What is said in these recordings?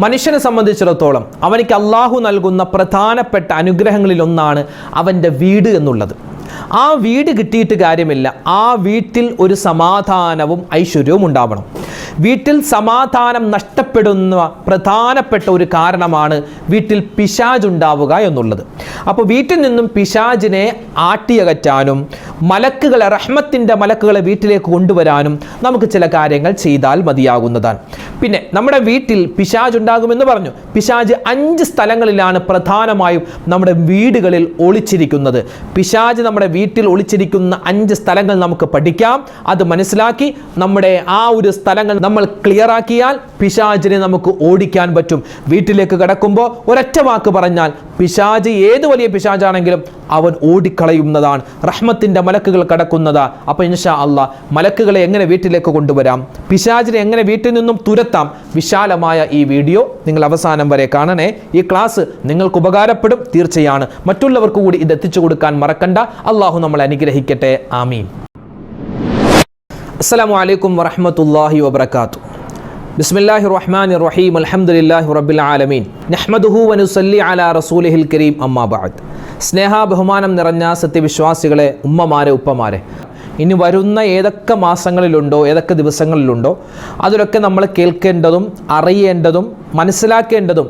മനുഷ്യനെ സംബന്ധിച്ചിടത്തോളം അവനിക്ക് അള്ളാഹു നൽകുന്ന പ്രധാനപ്പെട്ട അനുഗ്രഹങ്ങളിൽ ഒന്നാണ് അവന്റെ വീട് എന്നുള്ളത്. ആ വീട് കിട്ടിയിട്ട് കാര്യമില്ല. ആ വീട്ടിൽ ഒരു സമാധാനവും ഐശ്വര്യവും ഉണ്ടാവണം. വീട്ടിൽ സമാധാനം നഷ്ടപ്പെടുന്ന പ്രധാനപ്പെട്ട ഒരു കാരണമാണ് വീട്ടിൽ പിശാജ് ഉണ്ടാവുക എന്നുള്ളത്. അപ്പോൾ വീട്ടിൽ നിന്നും പിശാജിനെ ആട്ടിയകറ്റാനും മലക്കുകളെ റഹ്മത്തിന്റെ മലക്കുകളെ വീട്ടിലേക്ക് കൊണ്ടുവരാനും നമുക്ക് ചില കാര്യങ്ങൾ ചെയ്താൽ മതിയാകുന്നതാണ്. പിന്നെ നമ്മുടെ വീട്ടിൽ പിശാജ് ഉണ്ടാകുമെന്ന് പറഞ്ഞു. പിശാജ് അഞ്ച് സ്ഥലങ്ങളിലാണ് പ്രധാനമായും നമ്മുടെ വീടുകളിൽ ഒളിച്ചിരിക്കുന്നത്. പിശാജ് നമ്മുടെ വീട്ടിൽ ഒളിച്ചിരിക്കുന്ന അഞ്ച് സ്ഥലങ്ങൾ നമുക്ക് പഠിക്കാം. അത് മനസ്സിലാക്കി നമ്മുടെ ആ ഒരു സ്ഥലങ്ങൾ നമ്മൾ ക്ലിയർ ആക്കിയാൽ പിശാചിനെ നമുക്ക് ഓടിക്കാൻ പറ്റും. വീട്ടിലേക്ക് കിടക്കുമ്പോൾ ഒരൊറ്റ വാക്ക് പറഞ്ഞാൽ പിശാജ് ഏത് വലിയ പിശാജാണെങ്കിലും അവൻ ഓടിക്കളയുന്നതാണ്. റഹ്മത്തിന്റെ മലക്കുകൾ കടക്കുന്നതാ. അപ്പോൾ ഇൻഷാ അള്ളാ മലക്കുകളെ എങ്ങനെ വീട്ടിലേക്ക് കൊണ്ടുവരാം? പിശാജിനെ എങ്ങനെ വീട്ടിൽ നിന്നും തുരത്താം? വിശാലമായ ഈ വീഡിയോ നിങ്ങൾ അവസാനം വരെ കാണണേ. ഈ ക്ലാസ് നിങ്ങൾക്ക് ഉപകാരപ്പെടും തീർച്ചയാണ്. മറ്റുള്ളവർക്ക് കൂടി ഇത് എത്തിച്ചു കൊടുക്കാൻ മറക്കണ്ട. അള്ളാഹു നമ്മളെ അനുഗ്രഹിക്കട്ടെ. ആമീൻ. അസ്സലാമു അലൈക്കും വറഹ്മത്തുള്ളാഹി വബർക്കാത്തു ബിസ്മില്ലാഹി റഹ്മാൻ റഹീം അൽഹംദുലില്ലാഹി റബ്ബിൽ ആലമീൻ. നഹ്മദുഹു വനുസല്ലി അലാ റസൂലിഹിൽ കരീം. അമ്മാബാദ് സ്നേഹ ബഹുമാനം നിറഞ്ഞ സത്യവിശ്വാസികളെ ഉമ്മമാരെ ഉപ്പമാരെ ഇനി വരുന്ന ഏതൊക്കെ മാസങ്ങളിലുണ്ടോ ഏതൊക്കെ ദിവസങ്ങളിലുണ്ടോ അതിലൊക്കെ നമ്മൾ കേൾക്കേണ്ടതും അറിയേണ്ടതും മനസ്സിലാക്കേണ്ടതും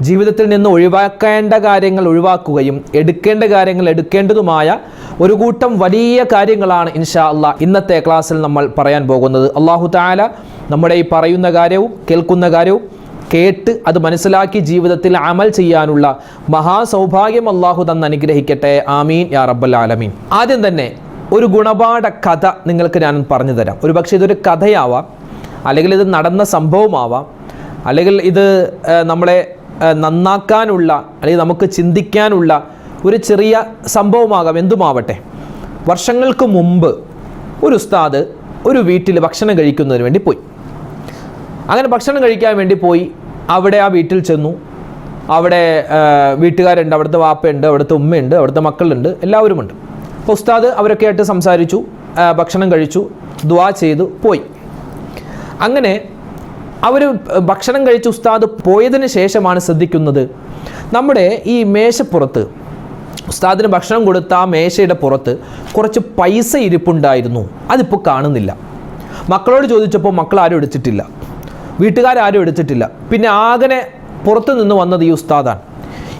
ജീവിതത്തിൽ നിന്ന് ഒഴിവാക്കേണ്ട കാര്യങ്ങൾ ഒഴിവാക്കുകയും എടുക്കേണ്ട കാര്യങ്ങൾ എടുക്കേണ്ടതുമായ ഒരു കൂട്ടം വലിയ കാര്യങ്ങളാണ് ഇൻഷാ അള്ളാ ഇന്നത്തെ ക്ലാസ്സിൽ നമ്മൾ പറയാൻ പോകുന്നത്. അള്ളാഹു താല നമ്മുടെ ഈ പറയുന്ന കാര്യവും കേൾക്കുന്ന കാര്യവും കേട്ട് അത് മനസ്സിലാക്കി ജീവിതത്തിൽ അമൽ ചെയ്യാനുള്ള മഹാസൗഭാഗ്യം അള്ളാഹു തന്ന് അനുഗ്രഹിക്കട്ടെ. ആമീൻ. യാ റബ്ബൽ ആലമീൻ. ആദ്യം തന്നെ ഒരു ഗുണപാഠ കഥ നിങ്ങൾക്ക് ഞാൻ പറഞ്ഞു തരാം. ഒരു പക്ഷേ ഇതൊരു കഥയാവാം. അല്ലെങ്കിൽ ഇത് നടന്ന സംഭവമാവാം. അല്ലെങ്കിൽ ഇത് നമ്മളെ നന്നാക്കാനുള്ള അല്ലെങ്കിൽ നമുക്ക് ചിന്തിക്കാനുള്ള ഒരു ചെറിയ സംഭവമാകാം. എന്തുമാവട്ടെ? വർഷങ്ങൾക്ക് മുമ്പ് ഒരു ഉസ്താദ് ഒരു വീട്ടിൽ ഭക്ഷണം കഴിക്കുന്നതിന് വേണ്ടി പോയി. അങ്ങനെ ഭക്ഷണം കഴിക്കാൻ വേണ്ടി പോയി. അവിടെ ആ വീട്ടിൽ ചെന്നു. അവിടെ വീട്ടുകാരുണ്ട് അവിടുത്തെ വാപ്പയുണ്ട് അവിടുത്തെ ഉമ്മയുണ്ട് അവിടുത്തെ മക്കളുണ്ട് എല്ലാവരുമുണ്ട്. അപ്പോൾ ഉസ്താദ് അവരൊക്കെ ആയിട്ട് സംസാരിച്ചു ഭക്ഷണം കഴിച്ചു ദ്വാ ചെയ്തു പോയി. അങ്ങനെ അവർ ഭക്ഷണം കഴിച്ച് ഉസ്താദ് പോയതിന് ശേഷമാണ് ശ്രദ്ധിക്കുന്നത്. നമ്മുടെ ഈ മേശപ്പുറത്ത് ഉസ്താദിന് ഭക്ഷണം കൊടുത്ത ആ മേശയുടെ പുറത്ത് കുറച്ച് പൈസ ഇരിപ്പുണ്ടായിരുന്നു. അതിപ്പോൾ കാണുന്നില്ല. മക്കളോട് ചോദിച്ചപ്പോൾ മക്കൾ ആരും എടുത്തിട്ടില്ല. വീട്ടുകാരും എടുത്തിട്ടില്ല. പിന്നെ ആകനെ പുറത്തു നിന്ന് വന്നത് ഈ ഉസ്താദാണ്.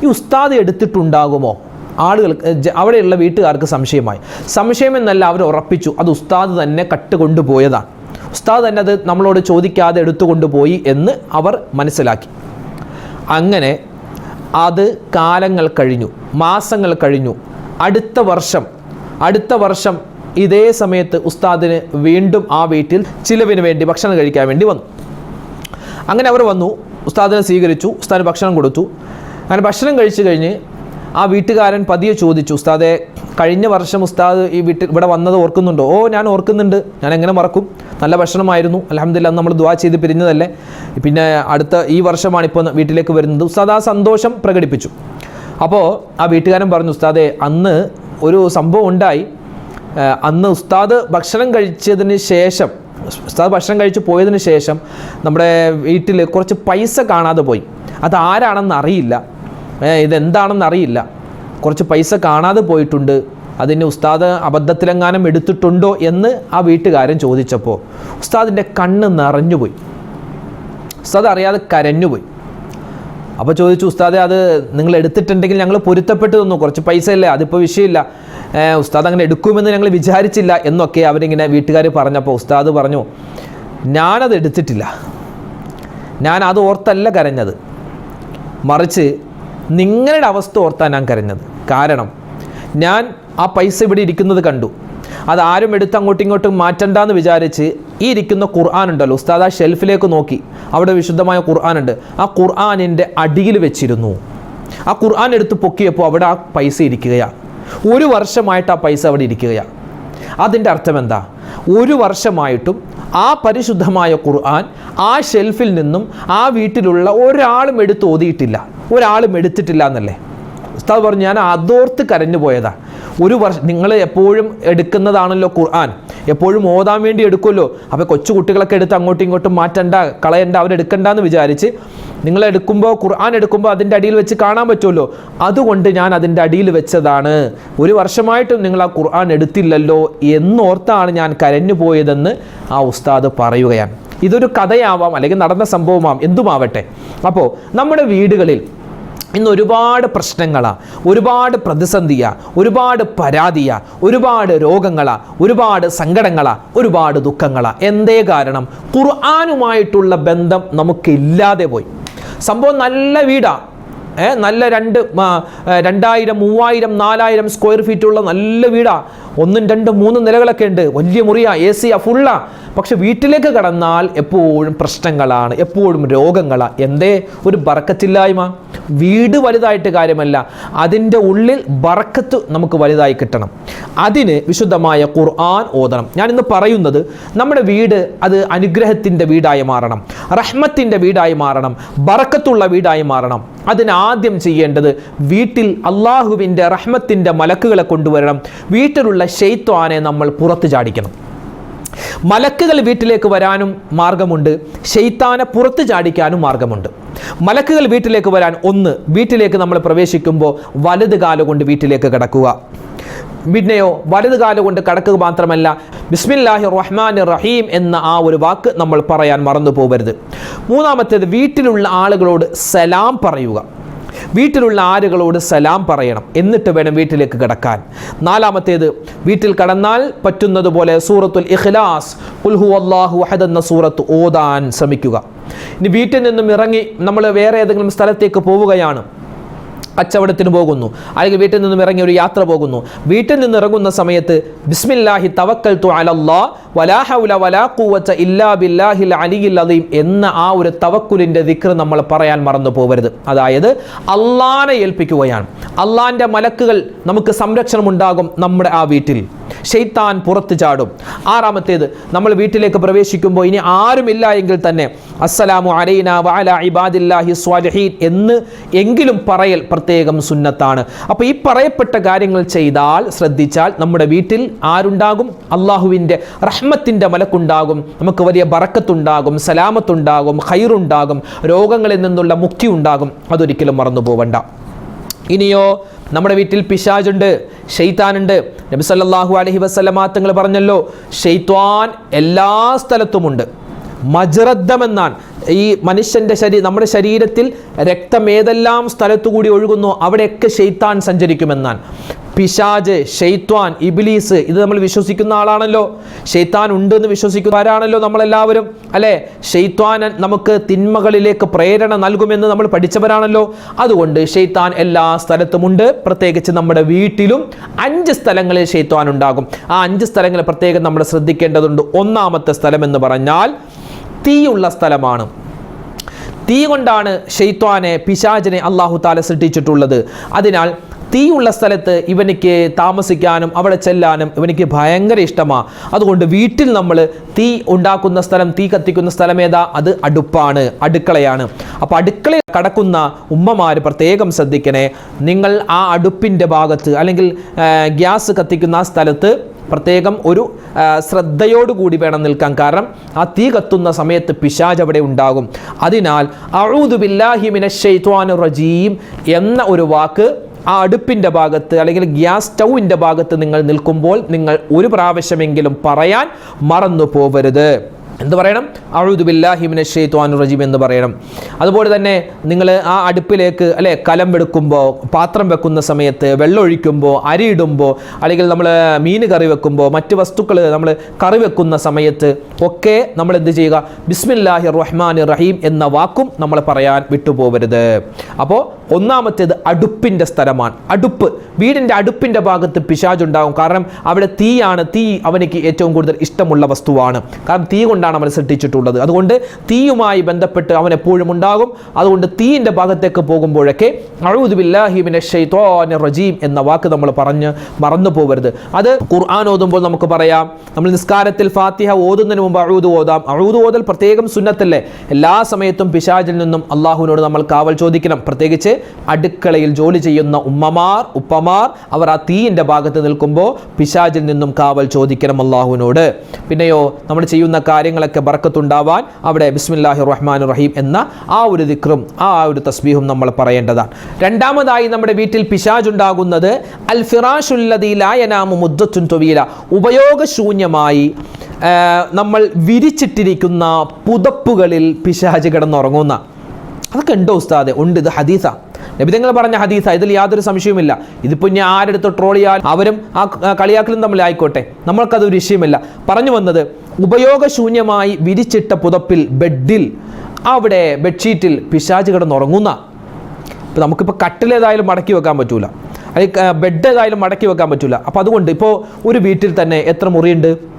ഈ ഉസ്താദ് എടുത്തിട്ടുണ്ടാകുമോ? ആളുകൾ ജ- അവിടെയുള്ള വീട്ടുകാർക്ക് സംശയമായി. സംശയമെന്നല്ല അവർ ഉറപ്പിച്ചു അത് ഉസ്താദ് തന്നെ കട്ടുകൊണ്ടുപോയതാണ് ഉസ്താദ് തന്നെ അത് നമ്മളോട് ചോദിക്കാതെ എടുത്തുകൊണ്ടുപോയി എന്ന് അവർ മനസ്സിലാക്കി. അങ്ങനെ അത് കാലങ്ങൾ കഴിഞ്ഞു മാസങ്ങൾ കഴിഞ്ഞു. അടുത്ത വർഷം അടുത്ത വർഷം ഇതേ സമയത്ത് ഉസ്താദിന് വീണ്ടും ആ വീട്ടിൽ ചിലവിന് വേണ്ടി ഭക്ഷണം കഴിക്കാൻ വേണ്ടി വന്നു. അങ്ങനെ അവർ വന്നു ഉസ്താദിനെ സ്വീകരിച്ചു ഉസ്താദിന് ഭക്ഷണം കൊടുത്തു. അങ്ങനെ ഭക്ഷണം കഴിച്ചു കഴിഞ്ഞ് ആ വീട്ടുകാരൻ പതിയെ ചോദിച്ചു ഉസ്താദെ കഴിഞ്ഞ വർഷം ഉസ്താദ് ഈ വീട്ടിൽ ഇവിടെ വന്നത് ഓർക്കുന്നുണ്ടോ? ഓ ഞാൻ ഓർക്കുന്നുണ്ട്. ഞാൻ എങ്ങനെ മറക്കും? നല്ല ഭക്ഷണമായിരുന്നു. അലഹമില്ല നമ്മൾ ദ്വാ ചെയ്ത് പിരിഞ്ഞതല്ലേ? പിന്നെ അടുത്ത ഈ വർഷമാണ് ഇപ്പോൾ വീട്ടിലേക്ക് വരുന്നത്. ഉസ്താദ് ആ സന്തോഷം പ്രകടിപ്പിച്ചു. അപ്പോൾ ആ വീട്ടുകാരൻ പറഞ്ഞു ഉസ്താദെ അന്ന് ഒരു സംഭവം ഉണ്ടായി. അന്ന് ഉസ്താദ് ഭക്ഷണം കഴിച്ചതിന് ശേഷം ഉസ്താദ് ഭക്ഷണം കഴിച്ച് പോയതിന് ശേഷം നമ്മുടെ വീട്ടിൽ കുറച്ച് പൈസ കാണാതെ പോയി. അത് ആരാണെന്ന് അറിയില്ല. ഇതെന്താണെന്ന് അറിയില്ല. കുറച്ച് പൈസ കാണാതെ പോയിട്ടുണ്ട്. അതിന് ഉസ്താദ് അബദ്ധത്തിലെങ്ങാനും എടുത്തിട്ടുണ്ടോ എന്ന് ആ വീട്ടുകാരൻ ചോദിച്ചപ്പോൾ ഉസ്താദിന്റെ കണ്ണ് നിറഞ്ഞുപോയി. ഉസ്താദ് അറിയാതെ കരഞ്ഞുപോയി. അപ്പോൾ ചോദിച്ചു ഉസ്താദെ അത് നിങ്ങൾ എടുത്തിട്ടുണ്ടെങ്കിൽ ഞങ്ങൾ പൊരുത്തപ്പെട്ടു തന്നു. കുറച്ച് പൈസ ഇല്ലേ അതിപ്പോൾ വിഷയമില്ല. ഉസ്താദ് അങ്ങനെ എടുക്കുമെന്ന് ഞങ്ങൾ വിചാരിച്ചില്ല എന്നൊക്കെ അവരിങ്ങനെ വീട്ടുകാർ പറഞ്ഞപ്പോൾ ഉസ്താദ് പറഞ്ഞു ഞാനത് എടുത്തിട്ടില്ല. ഞാൻ അത് ഓർത്തല്ല കരഞ്ഞത്. മറിച്ച് നിങ്ങളുടെ അവസ്ഥ ഓർത്താൻ ഞാൻ കരഞ്ഞത്. കാരണം ഞാൻ ആ പൈസ ഇവിടെ ഇരിക്കുന്നത് കണ്ടു. അത് ആരും എടുത്ത് അങ്ങോട്ടും ഇങ്ങോട്ടും മാറ്റണ്ടെന്ന് വിചാരിച്ച് ഈ ഇരിക്കുന്ന ഖുർആൻ ഉണ്ടല്ലോ ഉസ്താദ് ആ ഷെൽഫിലേക്ക് നോക്കി. അവിടെ വിശുദ്ധമായ ഖുർആൻ ഉണ്ട്. ആ ഖുർആാനിന്റെ അടിയിൽ വെച്ചിരുന്നു. ആ ഖുർആൻ എടുത്ത് പൊക്കിയപ്പോൾ അവിടെ ആ പൈസ ഇരിക്കുകയാണ് ഒരു വർഷമായിട്ട് ആ പൈസ അവിടെ ഇരിക്കുകയാണ് അതിന്റെ അർത്ഥം എന്താ? ഒരു വർഷമായിട്ടും ആ പരിശുദ്ധമായ ഖുർആൻ ആ ഷെൽഫിൽ നിന്നും ആ വീട്ടിലുള്ള ഒരാളും എടുത്ത് ഓതിയിട്ടില്ല. ഒരാളും എടുത്തിട്ടില്ല എന്നല്ലേ? ഉസ്താദ് പറഞ്ഞു ഞാൻ അതോർത്ത് കരഞ്ഞു പോയതാ ഒരു വർഷം നിങ്ങൾ എപ്പോഴും എടുക്കുന്നതാണല്ലോ ഖുർആൻ. എപ്പോഴും ഓതാൻ വേണ്ടി എടുക്കുമല്ലോ. അപ്പോൾ കൊച്ചു കുട്ടികളൊക്കെ എടുത്ത് അങ്ങോട്ടും ഇങ്ങോട്ടും മാറ്റണ്ട കളയണ്ട അവരെടുക്കണ്ട എന്ന് വിചാരിച്ച് നിങ്ങൾ എടുക്കുമ്പോൾ ഖുർആൻ എടുക്കുമ്പോൾ അതിന്റെ അടിയിൽ വെച്ച് കാണാൻ പറ്റുമല്ലോ. അതുകൊണ്ട് ഞാൻ അതിന്റെ അടിയിൽ വെച്ചതാണ്. ഒരു വർഷമായിട്ടും നിങ്ങൾ ആ ഖുർആൻ എടുത്തില്ലല്ലോ എന്നോർത്താണ് ഞാൻ കരഞ്ഞു പോയതെന്ന് ആ ഉസ്താദ് പറയുകയാണ്. ഇതൊരു കഥയാവാം അല്ലെങ്കിൽ നടന്ന സംഭവമാവാം എന്തുമാവട്ടെ. അപ്പോൾ നമ്മുടെ വീടുകളിൽ ഇന്ന് ഒരുപാട് പ്രശ്നങ്ങളാണ് ഒരുപാട് പ്രതിസന്ധിയാണ് ഒരുപാട് പരാതിയാണ് ഒരുപാട് രോഗങ്ങളാണ് ഒരുപാട് സങ്കടങ്ങളാണ് ഒരുപാട് ദുഃഖങ്ങളാണ് എന്തേ കാരണം? ഖുർആാനുമായിട്ടുള്ള ബന്ധം നമുക്കില്ലാതെ പോയി. സംഭവം നല്ല വീടാണ് നല്ല രണ്ട് രണ്ടായിരം മൂവായിരം നാലായിരം സ്ക്വയർ ഫീറ്റുള്ള നല്ല വീടാ. ഒന്നും രണ്ടും മൂന്നും നിലകളൊക്കെ ഉണ്ട്. വലിയ മുറിയാ എ സിയാ ഫുള്ളാ പക്ഷെ വീട്ടിലേക്ക് കടന്നാൽ എപ്പോഴും പ്രശ്നങ്ങളാണ്. എപ്പോഴും രോഗങ്ങളാണ് എന്തേ? ഒരു ബറക്കത്തില്ലായ്മ. വീട് വലുതായിട്ട് കാര്യമല്ല. അതിന്റെ ഉള്ളിൽ ബറക്കത്ത് നമുക്ക് വലുതായി കിട്ടണം. അതിന് വിശുദ്ധമായ ഖുർആൻ ഓതണം. ഞാൻ ഇന്ന് പറയുന്നത് നമ്മുടെ വീട് അത് അനുഗ്രഹത്തിന്റെ വീടായി മാറണം. റഹ്മത്തിന്റെ വീടായി മാറണം. ബറക്കത്തുള്ള വീടായി മാറണം. അതിന് ആദ്യം ചെയ്യേണ്ടത് വീട്ടിൽ അള്ളാഹുവിന്റെ റഹ്മത്തിന്റെ മലക്കുകളെ കൊണ്ടുവരണം. വീട്ടിലുള്ള ഷെയ്ത്വാനെ നമ്മൾ പുറത്ത് ചാടിക്കണം. മലക്കുകൾ വീട്ടിലേക്ക് വരാനും മാർഗമുണ്ട് ഷെയ്ത്താനെ പുറത്ത് ചാടിക്കാനും മാർഗമുണ്ട്. മലക്കുകൾ വീട്ടിലേക്ക് വരാൻ ഒന്ന് വീട്ടിലേക്ക് നമ്മൾ പ്രവേശിക്കുമ്പോൾ വലത് കാലുകൊണ്ട് വീട്ടിലേക്ക് കിടക്കുക. പിന്നെയോ വലത് കാലുകൊണ്ട് കടക്കുക മാത്രമല്ല ബിസ്മില്ലാഹി റഹ്മാൻ റഹീം എന്ന ആ ഒരു വാക്ക് നമ്മൾ പറയാൻ മറന്നു പോകരുത് മൂന്നാമത്തേത് വീട്ടിലുള്ള ആളുകളോട് സലാം പറയുക. വീട്ടിലുള്ള ആരുകളോട് സലാം പറയണം? എന്നിട്ട് വേണം വീട്ടിലേക്ക് കിടക്കാൻ. നാലാമത്തേത് വീട്ടിൽ കടന്നാൽ പറ്റുന്നതുപോലെ സൂറത്തുൽ ഇഖ്ലാസ് ഉൽഹു അള്ളാഹു അഹദ് എന്ന സൂറത്ത് ഓതാൻ ശ്രമിക്കുക. ഇനി വീട്ടിൽ നിന്നും ഇറങ്ങി നമ്മൾ വേറെ ഏതെങ്കിലും സ്ഥലത്തേക്ക് പോവുകയാണ്. കച്ചവടത്തിന് പോകുന്നു. അല്ലെങ്കിൽ വീട്ടിൽ നിന്നും ഇറങ്ങി ഒരു യാത്ര പോകുന്നു. വീട്ടിൽ നിന്ന് ഇറങ്ങുന്ന സമയത്ത് ബിസ്മില്ലാഹി തവക്കൽ തു അലല്ലാ വലാ ഹൗല വലാ ഖുവത ഇല്ലാ ബില്ലാഹിൽ അലിയിൽ അലീം എന്ന ആ ഒരു തവക്കുലിന്റെ ദിക്ർ നമ്മൾ പറയാൻ മറന്നു പോകരുത് അതായത് അള്ളാനെ ഏൽപ്പിക്കുകയാണ്. അള്ളാന്റെ മലക്കുകൾ നമുക്ക് സംരക്ഷണം ഉണ്ടാകും നമ്മുടെ ആ വീട്ടിൽ. ഷെയ്ത്താൻ പുറത്തു ചാടും. ആറാമത്തേത് നമ്മൾ വീട്ടിലേക്ക് പ്രവേശിക്കുമ്പോൾ ഇനി ആരുമില്ല എങ്കിൽ തന്നെ അസ്സലാമു അലൈന വഅല ഇബാദില്ലാഹി സ്വാലിഹീൻ എന്ന് എങ്കിലും പറയൽ പ്രത്യേകം സുന്നത്താണ്. അപ്പോൾ ഈ പറയപ്പെട്ട കാര്യങ്ങൾ ചെയ്താൽ ശ്രദ്ധിച്ചാൽ നമ്മുടെ വീട്ടിൽ ആരുണ്ടാകും? അള്ളാഹുവിന്റെ റഹ്മത്തിന്റെ മലക്കുണ്ടാകും. നമുക്ക് വലിയ ബറക്കത്തുണ്ടാകും സലാമത്തുണ്ടാകും ഖൈറുണ്ടാകും രോഗങ്ങളിൽ നിന്നുള്ള മുക്തി ഉണ്ടാകും അതൊരിക്കലും മറന്നു പോവണ്ട ഇനിയോ നമ്മുടെ വീട്ടിൽ പിശാജുണ്ട് ഷെയ്ത്താനുണ്ട് നബി അലഹി വസല്ലമ തങ്ങൾ പറഞ്ഞല്ലോ ഷെയ്ത്വാൻ എല്ലാ സ്ഥലത്തുമുണ്ട്. മജ്റദ്ദമെന്നാണ്. ഈ മനുഷ്യന്റെ ശരീ നമ്മുടെ ശരീരത്തിൽ രക്തം ഏതെല്ലാം സ്ഥലത്തു കൂടി ഒഴുകുന്നു അവിടെയൊക്കെ ഷെയ്ത്താൻ സഞ്ചരിക്കുമെന്നാണ്. പിശാജ് ഷെയ്ത്വാൻ ഇബിലീസ് ഇത് നമ്മൾ വിശ്വസിക്കുന്ന ആളാണല്ലോ. ഷെയ്ത്താൻ ഉണ്ട് എന്ന് വിശ്വസിക്കുന്നവരാണല്ലോ നമ്മളെല്ലാവരും? അല്ലേ? ഷെയ്ത്വാൻ നമുക്ക് തിന്മകളിലേക്ക് പ്രേരണ നൽകുമെന്ന് നമ്മൾ പഠിച്ചവരാണല്ലോ. അതുകൊണ്ട് ഷെയ്ത്താൻ എല്ലാ സ്ഥലത്തുമുണ്ട് പ്രത്യേകിച്ച് നമ്മുടെ വീട്ടിലും അഞ്ച് സ്ഥലങ്ങളിൽ ഷെയ്ത്വാൻ ഉണ്ടാകും. ആ അഞ്ച് സ്ഥലങ്ങൾ പ്രത്യേകം നമ്മൾ ശ്രദ്ധിക്കേണ്ടതുണ്ട്. ഒന്നാമത്തെ സ്ഥലം എന്ന് പറഞ്ഞാൽ തീയുള്ള സ്ഥലമാണ്. തീ കൊണ്ടാണ് ഷെയ്ത്വാനെ പിശാചിനെ അള്ളാഹു താല സൃഷ്ടിച്ചിട്ടുള്ളത്. അതിനാൽ തീയുള്ള സ്ഥലത്ത് ഇവനിക്ക് താമസിക്കാനും അവിടെ ചെല്ലാനും ഇവനിക്ക് ഭയങ്കര ഇഷ്ടമാണ് അതുകൊണ്ട് വീട്ടിൽ നമ്മൾ തീ ഉണ്ടാക്കുന്ന സ്ഥലം തീ കത്തിക്കുന്ന സ്ഥലം ഏതാ? അത് അടുപ്പാണ് അടുക്കളയാണ്. അപ്പോൾ അടുക്കളയിൽ കടക്കുന്ന ഉമ്മമാർ പ്രത്യേകം ശ്രദ്ധിക്കണേ നിങ്ങൾ ആ അടുപ്പിന്റെ ഭാഗത്ത് അല്ലെങ്കിൽ ഗ്യാസ് കത്തിക്കുന്ന ആ സ്ഥലത്ത് പ്രത്യേകം ഒരു ശ്രദ്ധയോടുകൂടി വേണം നിൽക്കാൻ. കാരണം ആ തീ കത്തുന്ന സമയത്ത് പിശാജ് അവിടെ ഉണ്ടാകും. അതിനാൽ അഊദു ബില്ലാഹി മിനശ് റജീം എന്ന ഒരു വാക്ക് ആ അടുപ്പിന്റെ ഭാഗത്ത് അല്ലെങ്കിൽ ഗ്യാസ് സ്റ്റൗവിന്റെ ഭാഗത്ത് നിങ്ങൾ നിൽക്കുമ്പോൾ നിങ്ങൾ ഒരു പ്രാവശ്യമെങ്കിലും പറയാൻ മറന്നു പോവരുത് എന്ത് പറയണം? അഴുദു ബില്ലാഹിമിനെ ഷെയ്ത്വാനു റജീം എന്ന് പറയണം. അതുപോലെ തന്നെ നിങ്ങൾ ആ അടുപ്പിലേക്ക് അല്ലെ കലം വെടുക്കുമ്പോൾ പാത്രം വെക്കുന്ന സമയത്ത് വെള്ളമൊഴിക്കുമ്പോൾ അരിയിടുമ്പോൾ അല്ലെങ്കിൽ നമ്മൾ മീൻ കറി വെക്കുമ്പോൾ മറ്റ് വസ്തുക്കൾ നമ്മൾ കറി വെക്കുന്ന സമയത്ത് ഒക്കെ നമ്മൾ എന്ത് ചെയ്യുക? ബിസ്മില്ലാഹി റഹ്മാൻ റഹീം എന്ന വാക്കും നമ്മൾ പറയാൻ വിട്ടുപോകരുത് അപ്പോൾ ഒന്നാമത്തേത് അടുപ്പിന്റെ സ്ഥലമാണ്. അടുപ്പ്. വീടിന്റെ അടുപ്പിന്റെ ഭാഗത്ത് പിശാജുണ്ടാകും കാരണം അവിടെ തീയാണ് തീ അവനിക്ക് ഏറ്റവും കൂടുതൽ ഇഷ്ടമുള്ള വസ്തുവാണ്. കാരണം തീ കൊണ്ടാണ് അവൻ സൃഷ്ടിച്ചിട്ടുള്ളത്. അതുകൊണ്ട് തീയുമായി ബന്ധപ്പെട്ട് അവൻ എപ്പോഴും ഉണ്ടാകും. അതുകൊണ്ട് തീയിന്റെ ഭാഗത്തേക്ക് പോകുമ്പോഴൊക്കെ അഴുദുബില്ലാഹിമിനെ ഷെയ്ത്തോനെ റജീം എന്ന വാക്ക് നമ്മൾ പറഞ്ഞ് മറന്നു പോകരുത് അത് ഖുർആൻ ഓതുമ്പോൾ നമുക്ക് പറയാം. നമ്മൾ നിസ്കാരത്തിൽ ഫാത്തിഹ ഓതുന്നതിന് മുമ്പ് അഴുതു ഓതാം. അഴുതു ഓതൽ പ്രത്യേകം സുന്നത്തല്ലേ? എല്ലാ സമയത്തും പിശാചിൽ നിന്നും അള്ളാഹുവിനോട് നമ്മൾ കാവൽ ചോദിക്കണം. പ്രത്യേകിച്ച് അടുക്കളയിൽ ജോലി ചെയ്യുന്ന ഉമ്മമാർ ഉപ്പമാർ അവർ ആ തീയിന്റെ ഭാഗത്ത് നിൽക്കുമ്പോൾ പിശാചിൽ നിന്നും കാവൽ ചോദിക്കണം അള്ളാഹുവിനോട് പിന്നെയോ നമ്മൾ ചെയ്യുന്ന കാര്യങ്ങളൊക്കെ ബർക്കത്തുണ്ടാവാൻ അവിടെ ബിസ്മില്ലാഹി റഹ്മാൻ റഹീം എന്ന ആ ഒരു ദിക്റും ആ ഒരു തസ്ബീഹും നമ്മൾ പറയേണ്ടതാണ്. രണ്ടാമതായി നമ്മുടെ വീട്ടിൽ പിശാജ് ഉണ്ടാകുന്നത് അൽ ഫിറാഷുല്ലതിലായനാമു മുദ്ദത്തുൻ തൊവീല. ഉപയോഗശൂന്യമായി നമ്മൾ വിരിച്ചിട്ടിരിക്കുന്ന പുതപ്പുകളിൽ പിശാജ് കിടന്നുറങ്ങുന്ന. അതൊക്കെ ഉണ്ടോ ഉസ്താദെ? ഉണ്ട് ഇത് ഹദീസ. നബിതങ്ങൾ പറഞ്ഞ ഹദീസ ഇതിൽ യാതൊരു സംശയവുമില്ല. ഇതിപ്പോൾ ഇനി ആരെടുത്ത് ചെയ്യാൻ അവരും ആ കളിയാക്കലും തമ്മിൽ ആയിക്കോട്ടെ. നമ്മൾക്കത് ഒരു വിഷയമില്ല. പറഞ്ഞു വന്നത് ഉപയോഗശൂന്യമായി വിരിച്ചിട്ട പുതപ്പിൽ ബെഡിൽ അവിടെ ബെഡ്ഷീറ്റിൽ പിശാജ് കിടന്നുറങ്ങുന്ന. ഇപ്പോൾ നമുക്കിപ്പോൾ കട്ടിലേതായാലും മടക്കി വെക്കാൻ പറ്റൂല. അല്ലെങ്കിൽ ബെഡ് ഏതായാലും മടക്കി വെക്കാൻ പറ്റൂല. അപ്പോൾ അതുകൊണ്ട് ഇപ്പോൾ ഒരു വീട്ടിൽ തന്നെ എത്ര മുറിയുണ്ട്?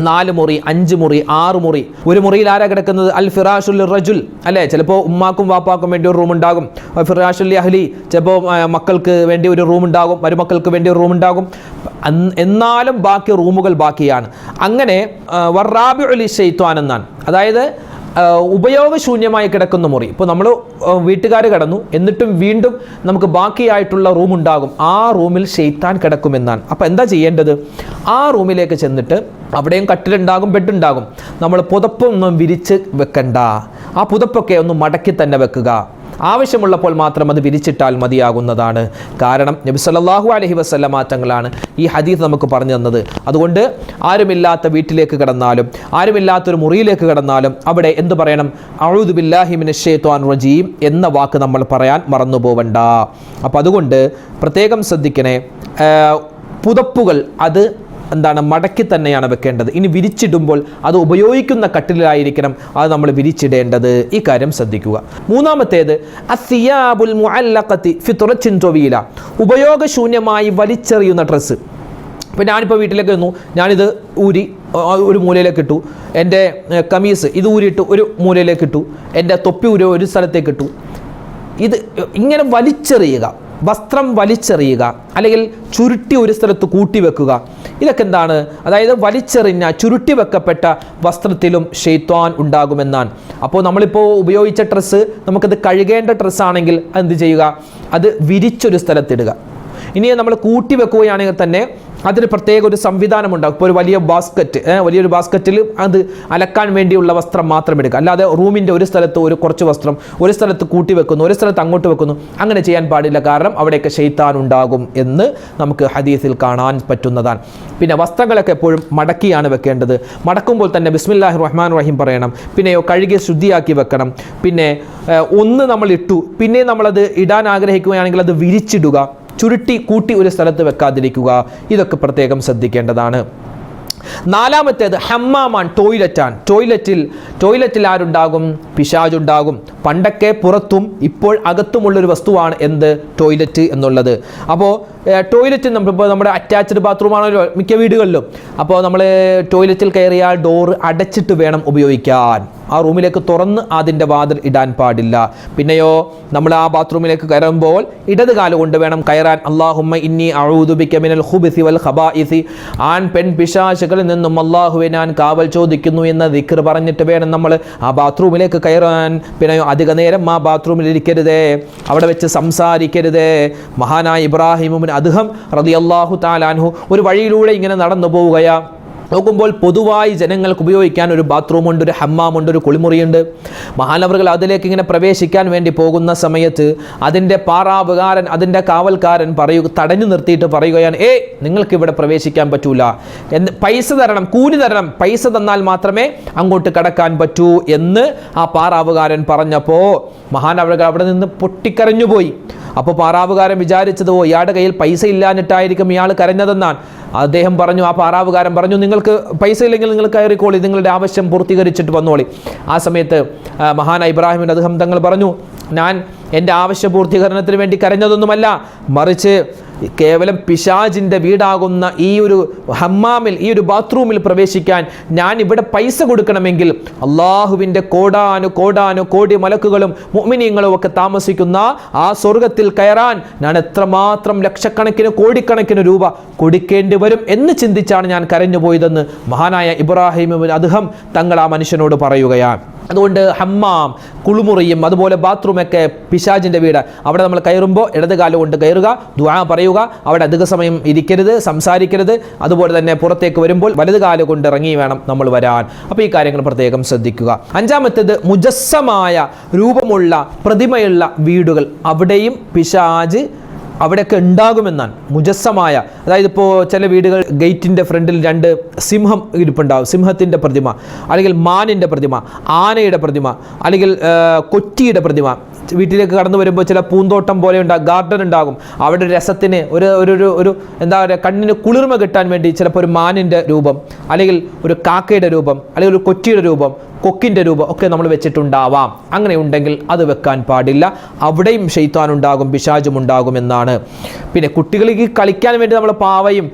നാല് മുറി അഞ്ച് മുറി ആറ് മുറി. ഒരു മുറിയിൽ ആരാ കിടക്കുന്നത്? അൽ ഫിറാഷുൽ റജുൽ. അല്ലെ? ചിലപ്പോൾ ഉമ്മാക്കും വാപ്പാക്കും വേണ്ടി ഒരു റൂം ഉണ്ടാകും ഫിറാഷുൽ അഹ്ലി ചിലപ്പോൾ മക്കൾക്ക് വേണ്ടി ഒരു റൂം ഉണ്ടാകും മരുമക്കൾക്ക് വേണ്ടി ഒരു റൂം ഉണ്ടാകും എന്നാലും ബാക്കി റൂമുകൾ ബാക്കിയാണ്. അങ്ങനെ വറാബി അലി ഷെയ്ത്വാൻ എന്നാണ്. അതായത് ഉപയോഗശൂന്യമായി കിടക്കുന്ന മുറി. ഇപ്പോൾ നമ്മൾ വീട്ടുകാർ കിടന്നു. എന്നിട്ടും വീണ്ടും നമുക്ക് ബാക്കിയായിട്ടുള്ള റൂം ഉണ്ടാകും. ആ റൂമിൽ ഷെയ്ത്താൻ കിടക്കുമെന്നാണ്. അപ്പോൾ എന്താ ചെയ്യേണ്ടത്? ആ റൂമിലേക്ക് ചെന്നിട്ട് അവിടെയും കട്ടിലുണ്ടാകും ബെഡ് ഉണ്ടാകും നമ്മൾ പുതപ്പൊന്നും വിരിച്ച് വെക്കണ്ട. ആ പുതപ്പൊക്കെ ഒന്ന് മടക്കി തന്നെ വെക്കുക. ആവശ്യമുള്ളപ്പോൾ മാത്രം അത് വിരിച്ചിട്ടാൽ മതിയാകുന്നതാണ്. കാരണം നബി സല്ലാഹു അലഹി വസല്ലമ തങ്ങളാണ് ഈ ഹദീസ് നമുക്ക് പറഞ്ഞു തന്നത്. അതുകൊണ്ട് ആരുമില്ലാത്ത വീട്ടിലേക്ക് കടന്നാലും ആരുമില്ലാത്തൊരു മുറിയിലേക്ക് കടന്നാലും അവിടെ എന്ത് പറയണം? അഴുദ് ബില്ലാഹി മിനശ് റജീം എന്ന വാക്ക് നമ്മൾ പറയാൻ മറന്നു പോവണ്ട അപ്പോൾ അതുകൊണ്ട് പ്രത്യേകം ശ്രദ്ധിക്കണേ പുതപ്പുകൾ അത് എന്താണ് മടക്കി തന്നെയാണ് വെക്കേണ്ടത്. ഇനി വിരിച്ചിടുമ്പോൾ അത് ഉപയോഗിക്കുന്ന കട്ടിലായിരിക്കണം അത് നമ്മൾ വിരിച്ചിടേണ്ടത്. ഈ കാര്യം ശ്രദ്ധിക്കുക. മൂന്നാമത്തേത് അസിയാബുൽ മുഅല്ലഖത്തി ഫി തുറച്ചിൻ തൊവീല. ഉപയോഗശൂന്യമായി വലിച്ചെറിയുന്ന ഡ്രസ്സ്. ഇപ്പോൾ ഞാനിപ്പോൾ വീട്ടിലേക്ക് വന്നു. ഞാനിത് ഊരി ഒരു മൂലയിലേക്ക് ഇട്ടു. എന്റെ കമീസ് ഇത് ഊരിയിട്ട് ഒരു മൂലയിലേക്ക് ഇട്ടു. എന്റെ തൊപ്പി ഊരി ഒരു സ്ഥലത്തേക്ക് ഇട്ടു. ഇത് ഇങ്ങനെ വലിച്ചെറിയുക. വസ്ത്രം വലിച്ചെറിയുക അല്ലെങ്കിൽ ചുരുട്ടി ഒരു സ്ഥലത്ത് കൂട്ടി വെക്കുക ഇതൊക്കെ എന്താണ് അതായത് വലിച്ചെറിഞ്ഞ ചുരുട്ടി വെക്കപ്പെട്ട വസ്ത്രത്തിലും ഷെയ്ത്വാൻ ഉണ്ടാകുമെന്നാണ്. അപ്പോൾ നമ്മളിപ്പോൾ ഉപയോഗിച്ച ഡ്രസ്സ് നമുക്കത് കഴുകേണ്ട ഡ്രസ്സാണെങ്കിൽ എന്ത് ചെയ്യുക? അത് വിരിച്ചൊരു സ്ഥലത്തിടുക. ഇനി നമ്മൾ കൂട്ടി വെക്കുകയാണെങ്കിൽ തന്നെ അതിന് പ്രത്യേക ഒരു സംവിധാനം ഉണ്ടാകും ഇപ്പോൾ ഒരു വലിയ ബാസ്ക്കറ്റ് വലിയൊരു ബാസ്ക്കറ്റിൽ അത് അലക്കാൻ വേണ്ടിയുള്ള വസ്ത്രം മാത്രം എടുക്കുക. അല്ലാതെ റൂമിന്റെ ഒരു സ്ഥലത്ത് ഒരു കുറച്ച് വസ്ത്രം ഒരു സ്ഥലത്ത് കൂട്ടി വെക്കുന്നു ഒരു സ്ഥലത്ത് അങ്ങോട്ട് വെക്കുന്നു അങ്ങനെ ചെയ്യാൻ പാടില്ല. കാരണം അവിടെയൊക്കെ ഷെയ്ത്താൻ ഉണ്ടാകും എന്ന് നമുക്ക് ഹദീസിൽ കാണാൻ പറ്റുന്നതാണ്. പിന്നെ വസ്ത്രങ്ങളൊക്കെ എപ്പോഴും മടക്കിയാണ് വെക്കേണ്ടത്. മടക്കുമ്പോൾ തന്നെ ബിസ്മില്ലാഹി റഹ്മാൻ റഹീം പറയണം. പിന്നെയോ കഴുകി ശുദ്ധിയാക്കി വെക്കണം. പിന്നെ ഒന്ന് നമ്മൾ ഇട്ടു. പിന്നെ നമ്മളത് ഇടാൻ ആഗ്രഹിക്കുകയാണെങ്കിൽ അത് വിരിച്ചിടുക. ചുരുട്ടി കൂട്ടി ഒരു സ്ഥലത്ത് വെക്കാതിരിക്കുക. ഇതൊക്കെ പ്രത്യേകം ശ്രദ്ധിക്കേണ്ടതാണ്. നാലാമത്തേത് ഹമ്മാമാൻ ടോയ്ലറ്റാൻ. ടോയ്ലറ്റിൽ ടോയ്ലറ്റിൽ ആരുണ്ടാകും? പിശാജുണ്ടാകും പണ്ടൊക്കെ പുറത്തും ഇപ്പോൾ അകത്തുമുള്ളൊരു വസ്തുവാണ് എന്ത്? ടോയ്ലറ്റ് എന്നുള്ളത്. അപ്പോൾ ടോയ്ലറ്റ് നമ്മളിപ്പോൾ നമ്മുടെ അറ്റാച്ച്ഡ് ബാത്റൂമാണല്ലോ മിക്ക വീടുകളിലും. അപ്പോൾ നമ്മൾ ടോയ്ലറ്റിൽ കയറിയാൽ ഡോറ് അടച്ചിട്ട് വേണം ഉപയോഗിക്കാൻ. ആ റൂമിലേക്ക് തുറന്ന് അതിന്റെ വാതിൽ ഇടാൻ പാടില്ല. പിന്നെയോ നമ്മൾ ആ ബാത്റൂമിലേക്ക് കയറുമ്പോൾ ഇടത് കാൽ കൊണ്ട് വേണം കയറാൻ. അള്ളാഹുമ്മ ഇന്നി അഴുതുബിക്കമിനൽ ഹുബിസി വൽ ഹബാ ഇസി ആൺ പെൺ പിശാചുകളിൽ നിന്നും അള്ളാഹുവെ ഞാൻ കാവൽ ചോദിക്കുന്നു എന്ന ദിക്കർ പറഞ്ഞിട്ട് വേണം നമ്മൾ ആ ബാത്റൂമിലേക്ക് കയറാൻ. പിന്നെ അധിക നേരം ആ ബാത്റൂമിൽ ഇരിക്കരുതേ അവിടെ വെച്ച് സംസാരിക്കരുതേ. മഹാനായ ഇബ്രാഹിമുൻ അദ്ദേഹം റതി അള്ളാഹു താലാൻഹു ഒരു വഴിയിലൂടെ ഇങ്ങനെ നടന്നു പോവുകയാ. നോക്കുമ്പോൾ പൊതുവായി ജനങ്ങൾക്ക് ഉപയോഗിക്കാൻ ഒരു ബാത്റൂമുണ്ട് ഒരു ഹമ്മാമുണ്ട് ഒരു കുളിമുറിയുണ്ട്. മഹാനവറുകൾ അതിലേക്ക് ഇങ്ങനെ പ്രവേശിക്കാൻ വേണ്ടി പോകുന്ന സമയത്ത് അതിന്റെ പാറാവുകാരൻ അതിന്റെ കാവൽക്കാരൻ പറയുക തടഞ്ഞു നിർത്തിയിട്ട് പറയുകയാണ് ഏ നിങ്ങൾക്ക് ഇവിടെ പ്രവേശിക്കാൻ പറ്റൂല. എന്ന് പൈസ തരണം കൂലി തരണം പൈസ തന്നാൽ മാത്രമേ അങ്ങോട്ട് കടക്കാൻ പറ്റൂ എന്ന് ആ പാറാവുകാരൻ പറഞ്ഞപ്പോൾ മഹാനവറുകൾ അവിടെ നിന്ന് പൊട്ടിക്കരഞ്ഞുപോയി. അപ്പോൾ പാറാവുകാരൻ വിചാരിച്ചത് ഓ ഇയാളുടെ കയ്യിൽ പൈസ ഇല്ലാഞ്ഞിട്ടായിരിക്കും ഇയാൾ കരഞ്ഞതെന്നാണ്. അദ്ദേഹം പറഞ്ഞു ആ പാറാവുകാരൻ പറഞ്ഞു നിങ്ങൾക്ക് പൈസ ഇല്ലെങ്കിൽ നിങ്ങൾ കയറിക്കോളി നിങ്ങളുടെ ആവശ്യം പൂർത്തീകരിച്ചിട്ട് വന്നോളി. ആ സമയത്ത് മഹാൻ ഇബ്രാഹിമിന്റെ ഇബ്രാഹിമിൻ അദ്ദേഹം തങ്ങൾ പറഞ്ഞു ഞാൻ എന്റെ ആവശ്യ പൂർത്തീകരണത്തിന് വേണ്ടി കരഞ്ഞതൊന്നുമല്ല മറിച്ച് കേവലം പിശാജിന്റെ വീടാകുന്ന ഈ ഒരു ഹമ്മാമിൽ ഈ ഒരു ബാത്റൂമിൽ പ്രവേശിക്കാൻ ഞാൻ ഇവിടെ പൈസ കൊടുക്കണമെങ്കിൽ അള്ളാഹുവിന്റെ കോടാനു കോടാനു കോടി മലക്കുകളും മുഅ്മിനീങ്ങളും ഒക്കെ താമസിക്കുന്ന ആ സ്വർഗത്തിൽ കയറാൻ ഞാൻ എത്രമാത്രം ലക്ഷക്കണക്കിന് കോടിക്കണക്കിന് രൂപ കൊടുക്കേണ്ടി വരും എന്ന് ചിന്തിച്ചാണ് ഞാൻ കരഞ്ഞു പോയതെന്ന് മഹാനായ ഇബ്രാഹിം അദ്ദേഹം തങ്ങൾ ആ മനുഷ്യനോട് പറയുകയാണ്. അതുകൊണ്ട് ഹമ്മാം കുളിമുറിയും അതുപോലെ ബാത്റൂമൊക്കെ പിശാജിന്റെ വീട്. അവിടെ നമ്മൾ കയറുമ്പോൾ ഇടത് കാലം കൊണ്ട് കയറുക ദ്വാ പറയുക അവിടെ അധിക സമയം ഇരിക്കരുത് സംസാരിക്കരുത്. അതുപോലെ തന്നെ പുറത്തേക്ക് വരുമ്പോൾ വലത് കാലം കൊണ്ട് ഇറങ്ങി വേണം നമ്മൾ വരാൻ. അപ്പോൾ ഈ കാര്യങ്ങൾ പ്രത്യേകം ശ്രദ്ധിക്കുക. അഞ്ചാമത്തേത് മുജസ്സമായ രൂപമുള്ള പ്രതിമയുള്ള വീടുകൾ. അവിടെയും പിശാജ് അവിടെയൊക്കെ ഉണ്ടാകുമെന്നാണ് മുജസ്സമായ അതായത് ഇപ്പോൾ ചില വീടുകൾ ഗേറ്റിന്റെ ഫ്രണ്ടിൽ രണ്ട് സിംഹം ഇരിപ്പുണ്ടാവും സിംഹത്തിന്റെ പ്രതിമ അല്ലെങ്കിൽ മാനിന്റെ പ്രതിമ ആനയുടെ പ്രതിമ അല്ലെങ്കിൽ കൊറ്റിയുടെ പ്രതിമ. വീട്ടിലേക്ക് കടന്നു വരുമ്പോൾ ചില പൂന്തോട്ടം പോലെ ഉണ്ടാകും ഗാർഡൻ ഉണ്ടാകും. അവിടെ രസത്തിന് ഒരു ഒരു ഒരു ഒരു എന്താ പറയുക കണ്ണിന് കുളിർമ കിട്ടാൻ വേണ്ടി ചിലപ്പോൾ ഒരു മാനിന്റെ രൂപം അല്ലെങ്കിൽ ഒരു കാക്കയുടെ രൂപം അല്ലെങ്കിൽ ഒരു കൊറ്റിയുടെ രൂപം കൊക്കിന്റെ രൂപം ഒക്കെ നമ്മൾ വെച്ചിട്ടുണ്ടാവാം. അങ്ങനെ ഉണ്ടെങ്കിൽ അത് വെക്കാൻ പാടില്ല. അവിടെയും ഷെയ്ത്താൻ ഉണ്ടാകും പിശാചും ഉണ്ടാകും എന്നാണ്. പിന്നെ കുട്ടികൾക്ക് കളിക്കാൻ വേണ്ടി നമ്മൾ പാവയും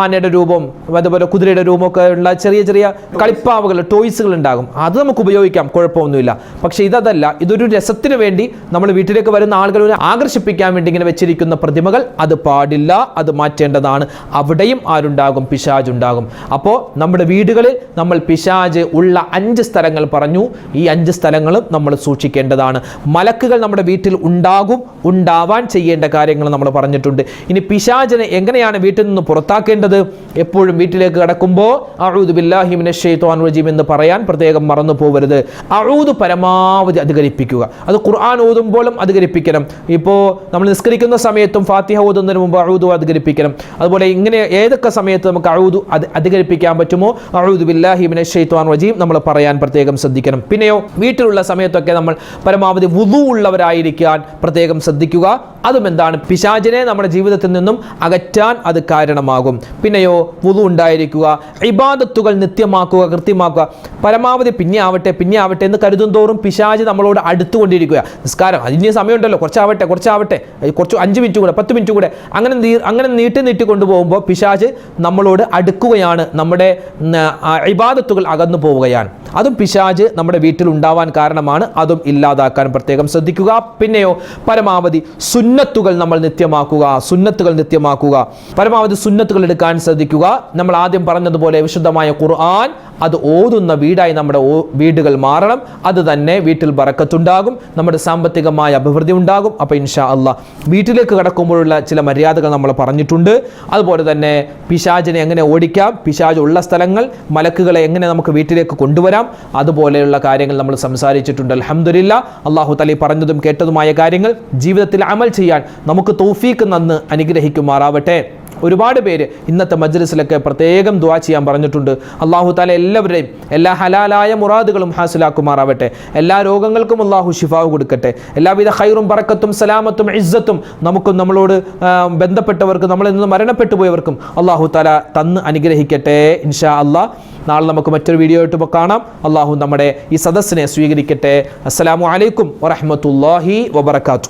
ആനയുടെ രൂപം അതുപോലെ കുതിരയുടെ രൂപമൊക്കെ ഉള്ള ചെറിയ ചെറിയ കളിപ്പാവകൾ ടോയ്സുകൾ ഉണ്ടാകും. അത് നമുക്ക് ഉപയോഗിക്കാം കുഴപ്പമൊന്നുമില്ല. പക്ഷേ ഇതല്ല ഇതൊരു രസത്തിന് വേണ്ടി നമ്മൾ വീട്ടിലേക്ക് വരുന്ന ആളുകളെ ആകർഷിപ്പിക്കാൻ വേണ്ടി ഇങ്ങനെ വെച്ചിരിക്കുന്ന പ്രതിമകൾ അത് പാടില്ല അത് മാറ്റേണ്ടതാണ്. അവിടെയും ആരുണ്ടാകും പിശാജ് ഉണ്ടാകും അപ്പോൾ നമ്മുടെ വീടുകളിൽ നമ്മൾ പിശാജ് ഉള്ള അഞ്ച് സ്ഥലങ്ങൾ പറഞ്ഞു. ഈ അഞ്ച് സ്ഥലങ്ങളും നമ്മൾ സൂക്ഷിക്കേണ്ടതാണ്. മലക്കുകൾ നമ്മുടെ വീട്ടിൽ ഉണ്ടാകും ഉണ്ടാവാൻ ചെയ്യേണ്ട കാര്യങ്ങൾ നമ്മൾ പറഞ്ഞിട്ടുണ്ട്. ഇനി പിശാചനെ എങ്ങനെയാണ് വീട്ടിൽ നിന്ന് പുറത്താക്കേണ്ടത്? എപ്പോഴും വീട്ടിലേക്ക് കടക്കുമ്പോൾ അഴൂദ് ബില്ലാഹിമിനെ ഷെയ്ത്തോൻ റജീം എന്ന് പറയാൻ പ്രത്യേകം മറന്നു പോകരുത് അഴൂദ് പരമാവധി അധികരിപ്പിക്കുക. അത് ഖുർആൻ ഓതുമ്പോഴും അധികരിപ്പിക്കണം. ഇപ്പോൾ നമ്മൾ നിസ്കരിക്കുന്ന സമയത്തും ഫാത്തിഹ ഓതുന്നതിന് മുമ്പ് അഴൂദ് അധികരിപ്പിക്കണം. അതുപോലെ ഇങ്ങനെ ഏതൊക്കെ സമയത്ത് നമുക്ക് അഴൂദ് അധികരിപ്പിക്കാൻ പറ്റുമോ? അഴൂദ് ബില്ലാഹിമിനെ ഷെയ്ത്തോൻ റജീം നമ്മൾ പറയാൻ പ്രത്യേകം ശ്രദ്ധിക്കണം. പിന്നെയോ വീട്ടിലുള്ള സമയത്തൊക്കെ നമ്മൾ പരമാവധി വുതു ഉള്ളവരായിരിക്കാൻ പ്രത്യേകം ശ്രദ്ധിക്കുക. അതും എന്താണ് പിശാചിനെ നമ്മുടെ ജീവിതത്തിൽ നിന്നും അകറ്റാൻ അത് കാരണമാകും. പിന്നെയോ വുതു ഉണ്ടായിരിക്കുക ഇബാദത്തുകൾ നിത്യമാക്കുക കൃത്യമാക്കുക. പരമാവധി പിന്നെ ആവട്ടെ പിന്നെ ആവട്ടെ എന്ന് കരുതും തോറും പിശാജ് നമ്മളോട് അടുത്തുകൊണ്ടിരിക്കുക. നിസ്കാരം അതിന് സമയമുണ്ടല്ലോ. കുറച്ചാവട്ടെ കുറച്ചാവട്ടെ. കുറച്ച് അഞ്ച് മിനിറ്റ് കൂടെ പത്ത് മിനിറ്റ് കൂടെ. അങ്ങനെ അങ്ങനെ നീട്ടി നീട്ടി കൊണ്ടുപോകുമ്പോൾ പിശാജ് നമ്മളോട് അടുക്കുകയാണ്. നമ്മുടെ ഇബാദത്തുകൾ അകന്നു പോവുകയാണ്. അതും പിശാജ് നമ്മുടെ വീട്ടിൽ ഉണ്ടാവാൻ കാരണമാണ്. അതും ഇല്ലാതാക്കാൻ പ്രത്യേകം ശ്രദ്ധിക്കുക. പിന്നെയോ പരമാവധി സുന്നത്തുകൾ നമ്മൾ നിത്യമാക്കുക സുന്നത്തുകൾ നിത്യമാക്കുക. പരമാവധി സുന്നത്തുകൾ എടുക്കാൻ ശ്രദ്ധിക്കുക. നമ്മൾ ആദ്യം പറഞ്ഞതുപോലെ വിശുദ്ധമായ ഖുർആൻ അത് ഓതുന്ന വീടായി നമ്മുടെ വീടുകൾ മാറണം. അത് തന്നെ വീട്ടിൽ ബറക്കത്തുണ്ടാകും. നമ്മുടെ സാമ്പത്തികമായ അഭിവൃദ്ധി ഉണ്ടാകും. അപ്പോൾ ഇൻഷാ അള്ളാ വീട്ടിലേക്ക് കടക്കുമ്പോഴുള്ള ചില മര്യാദകൾ നമ്മൾ പറഞ്ഞിട്ടുണ്ട്. അതുപോലെ തന്നെ പിശാചിനെ എങ്ങനെ ഓടിക്കാം? പിശാജ് ഉള്ള സ്ഥലങ്ങൾ മലക്കുകളെ എങ്ങനെ നമുക്ക് വീട്ടിലേക്ക് കൊണ്ടുവരാം? അതുപോലെയുള്ള കാര്യങ്ങൾ നമ്മൾ സംസാരിച്ചിട്ടുണ്ട്. അലഹമില്ല അള്ളാഹു തലി പറഞ്ഞതും കേട്ടതുമായ കാര്യങ്ങൾ ജീവിതത്തിൽ അമൽ ചെയ്യാൻ നമുക്ക് തോഫീക്ക് നന്ന് അനുഗ്രഹിക്കുമാറാവട്ടെ. ഒരുപാട് പേര് ഇന്നത്തെ മജ്ലിസിലൊക്കെ പ്രത്യേകം ദുആ ചെയ്യാൻ പറഞ്ഞിട്ടുണ്ട്. അള്ളാഹു താല എല്ലാവരുടെയും എല്ലാ ഹലാലായ മുറാദുകളും ഹാസിലാക്കുമാറാവട്ടെ. എല്ലാ രോഗങ്ങൾക്കും അള്ളാഹു ഷിഫാവ് കൊടുക്കട്ടെ. എല്ലാവിധ ഹൈറും പറക്കത്തും സലാമത്തും ഇസ്സത്തും നമുക്കും നമ്മളോട് ബന്ധപ്പെട്ടവർക്കും നമ്മളിൽ നിന്ന് മരണപ്പെട്ടു പോയവർക്കും അള്ളാഹു താല തന്ന് അനുഗ്രഹിക്കട്ടെ ഇൻഷാ അള്ളാഹ് നാളെ നമുക്ക് മറ്റൊരു വീഡിയോ ആയിട്ട് കാണാം. അള്ളാഹു നമ്മുടെ ഈ സദസ്സിനെ സ്വീകരിക്കട്ടെ. അസ്സലാമു അലൈക്കും വറഹ്മത്തുള്ളാഹി വബറകാതുഹു.